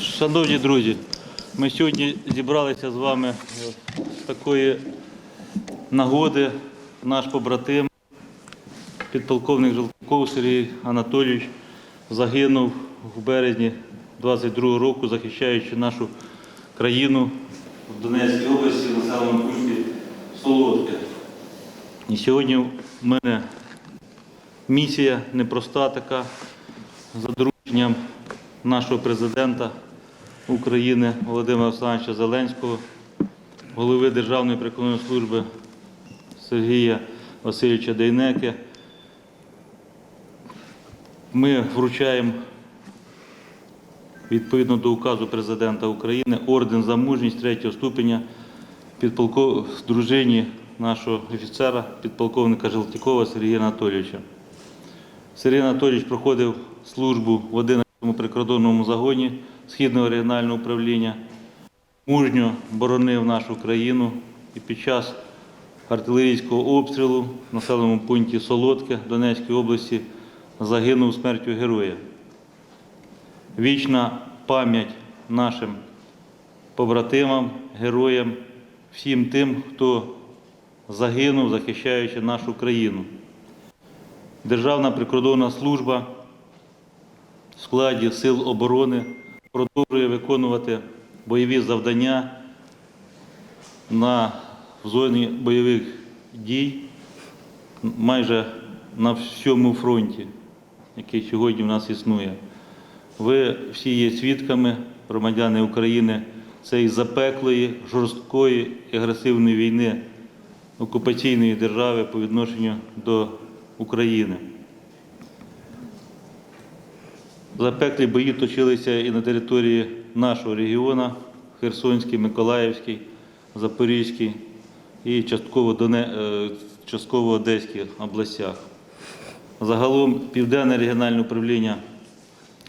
Шановні друзі, ми сьогодні зібралися з вами з такої нагоди. Наш побратим, підполковник Желтков Сергій Анатолійович, загинув в березні 22-го року, захищаючи нашу країну в Донецькій області, на населеному пункті Солодке. І сьогодні в мене місія непроста така за дорученням нашого президента України Володимира Олександровича Зеленського, голови Державної прикордонної служби Сергія Васильовича Дейнеки. Ми вручаємо відповідно до указу президента України орден за мужність третього ступеня підполков... дружині нашого офіцера, підполковника Желтікова Сергія Анатолійовича. Сергій Анатолійович проходив службу в 11-му прикордонному загоні Східного регіонального управління, мужньо боронив нашу країну і під час артилерійського обстрілу в населеному пункті Солодке Донецької області загинув смертю героя. Вічна пам'ять нашим побратимам, героям, всім тим, хто загинув, захищаючи нашу країну. Державна прикордонна служба в складі Сил оборони продовжує виконувати бойові завдання на в зоні бойових дій майже на всьому фронті, який сьогодні в нас існує. Ви всі є свідками, громадяни України, цієї запеклої, жорсткої агресивної війни окупаційної держави по відношенню до України. Запеклі бої точилися і на території нашого регіону Херсонський, Миколаївський, Запорізький і частково, Доне... е, частково Одеських областях. Загалом Південне регіональне управління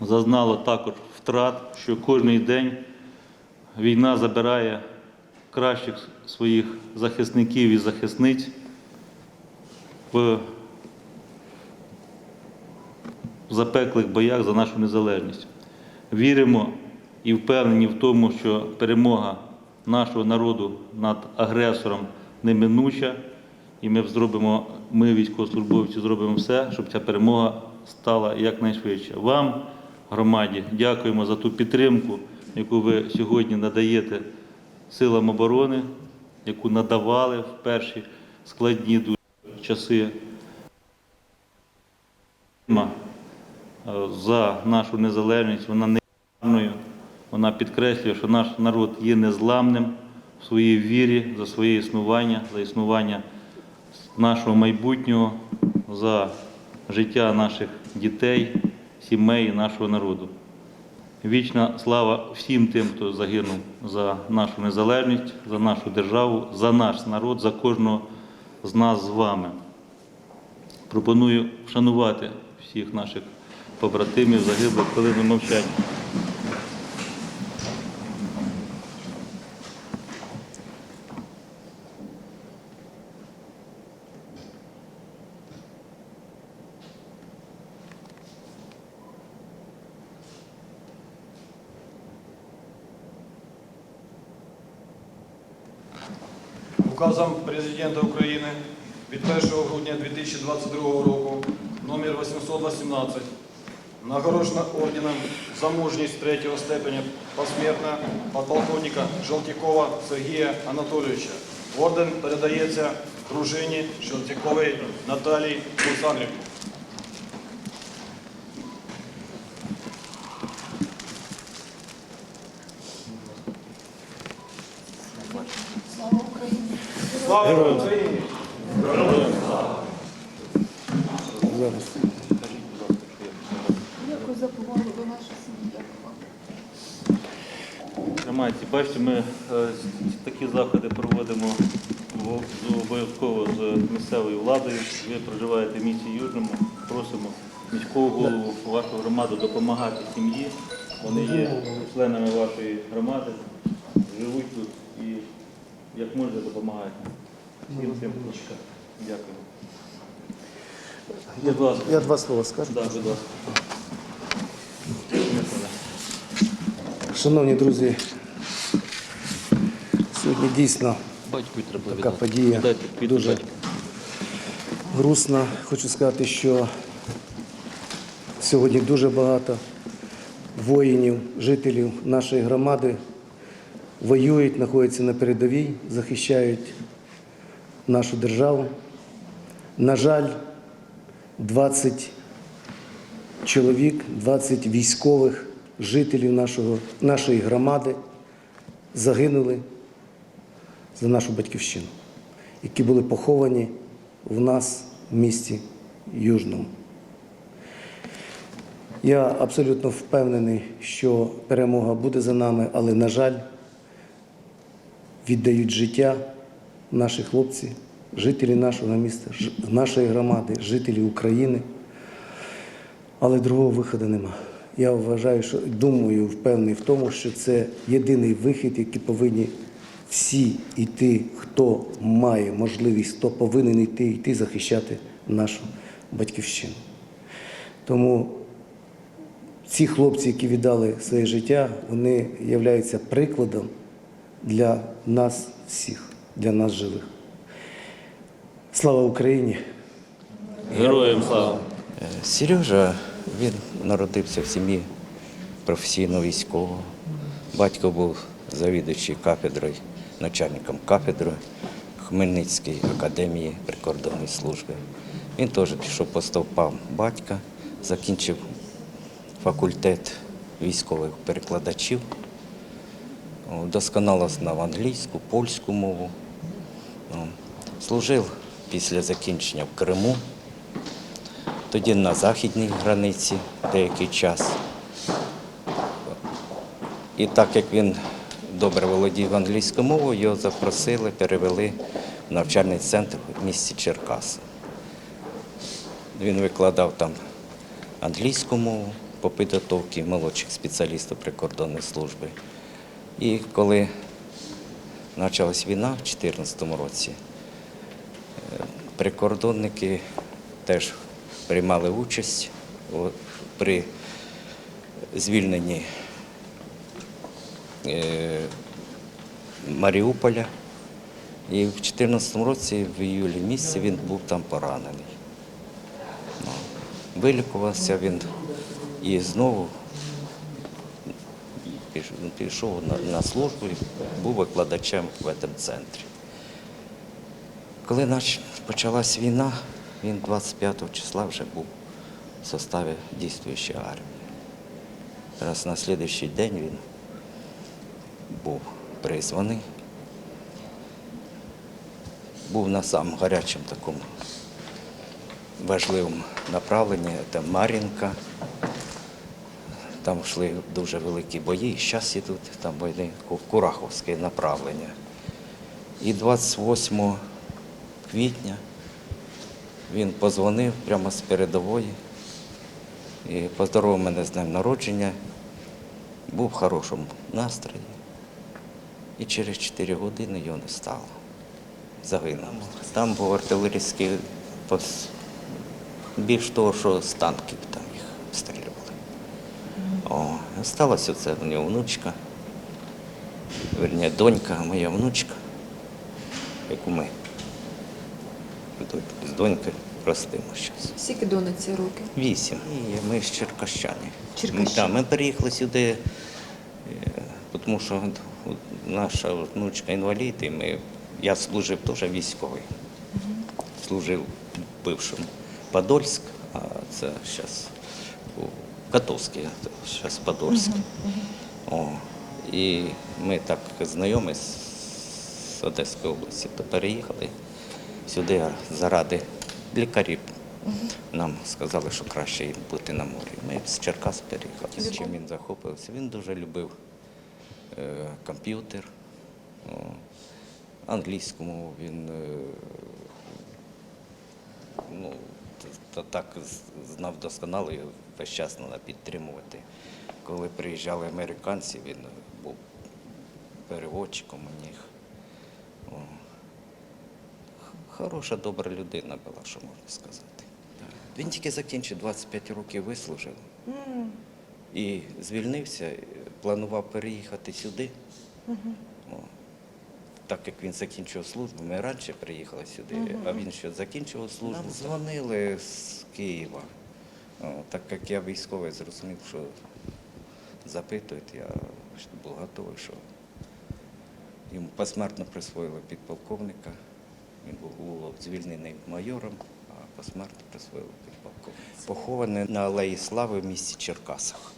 зазнало також втрат, що кожен день війна забирає кращих своїх захисників і захисниць в запеклих боях за нашу незалежність. Віримо і впевнені в тому, що перемога нашого народу над агресором неминуча, і ми зробимо, ми, військовослужбовці, зробимо все, щоб ця перемога стала якнайшвидше. Вам, громаді, дякуємо за ту підтримку, яку ви сьогодні надаєте силам оборони, яку надавали в перші складні часи. Е, За нашу незалежність, вона не є вона підкреслює, що наш народ є незламним в своїй вірі за своє існування, за існування нашого майбутнього, за життя наших дітей, сімей нашого народу. Вічна слава всім тим, хто загинув за нашу незалежність, за нашу державу, за наш народ, за кожного з нас з вами. Пропоную вшанувати всіх наших побратимів, загиблих хвилину мовчання. Указом Президента України від 1 грудня 2022 року номер 818 нагороджено орденом за мужність третього степеня посмертно подполковника Желтякова Сергія Анатолійовича. Орден передається дружині Желтяковій Наталії Олександрівні. Слава Україні! Слава Україні! Дякую за повагу до нашої сім'ї. Дякую вам. Громадці, бачите, ми е, такі заходи проводимо в- обов'язково з місцевою владою. Ви проживаєте в місті Южному. Просимо міського голову, вашу громаду допомагати сім'ї. Вони є членами вашої громади, живуть тут і як можете допомагаєте. Всім цим. Дякую. Будь ласка. Я два слова скажу. Да, будь ласка. Шановні друзі, сьогодні дійсно така подія дуже грустна. Хочу сказати, що сьогодні дуже багато воїнів, жителів нашої громади воюють, знаходяться на передовій, захищають нашу державу. На жаль, 20 чоловік, 20 військових жителів нашого, нашої громади загинули за нашу батьківщину, які були поховані в нас в місті Южному. Я абсолютно впевнений, що перемога буде за нами, але, на жаль, віддають життя наші хлопці, жителі нашого міста, нашої громади, жителі України. Але другого виходу нема. Я вважаю, що думаю, впевнений в тому, що це єдиний вихід, який повинні всі йти, хто має можливість, хто повинен йти, йти захищати нашу батьківщину. Тому ці хлопці, які віддали своє життя, вони являються прикладом для нас всіх, для нас живих. Слава Україні! Героям слава! Сережа він народився в сім'ї професійно військового. Батько був завідуючий кафедрою, начальником кафедри Хмельницької академії прикордонної служби. Він теж пішов по стовпам батька, закінчив факультет військових перекладачів, досконало знав англійську, польську мову. Служив після закінчення в Криму тоді на західній границі деякий час. І так як він добре володів англійською мовою, його запросили, перевели в навчальний центр в місті Черкаси. Він викладав там англійську мову по підготовці молодших спеціалістів прикордонної служби. І коли почалась війна в 2014 році, Прикордонники теж приймали участь при звільненні е, Маріуполя. І в 2014 році, в іюлі місяці, він був там поранений. Ну, Вилікувався він і знову пішов на, службу і був викладачем в цьому центрі. Коли почалась війна, він 25 числа вже був в составі дійствуючої армії. Раз на слідуючий день він був призваний. Був на самому гарячому такому важливому направленні, це Мар'їнка. Там йшли дуже великі бої, і зараз ідуть там війни, Кураховське направлення. І 28 квітня він позвонив прямо з передової і поздоровив мене з днем народження. Був в хорошому настрої. І через 4 години його не стало. Загинув. Там був артилерійський більш того, що з танків там. О, сталося це у нього внучка, верні, донька, моя внучка, яку ми з донькою ростимо зараз. Скільки дониці роки? Вісім. І ми з Черкащани. Черкащани. Так, ми переїхали сюди, е, тому що наша внучка інвалід, і ми, я служив теж військовий. Служив в Подольськ, а це зараз Котовський, зараз Подольськ. О, і ми так знайомі з Одеської області, то переїхали сюди заради лікарів. Нам сказали, що краще бути на морі. Ми з Черкас переїхали. З чим він захопився? Він дуже любив е, комп'ютер, англійську мову. Він е, ну, та- так знав досконало весь час треба підтримувати. Коли приїжджали американці, він був переводчиком у них. Хороша, добра людина була, що можна сказати. Він тільки закінчив 25 років вислужив. І звільнився, планував переїхати сюди. Так як він закінчив службу, ми раніше приїхали сюди, а він ще закінчив службу. Нам дзвонили з Києва. Так як я військовий, зрозумів, що запитують, я був готовий, що йому посмертно присвоїли підполковника. Він був звільнений майором, а посмертно присвоїли підполковника. Похований на Алеї Слави в місті Черкасах.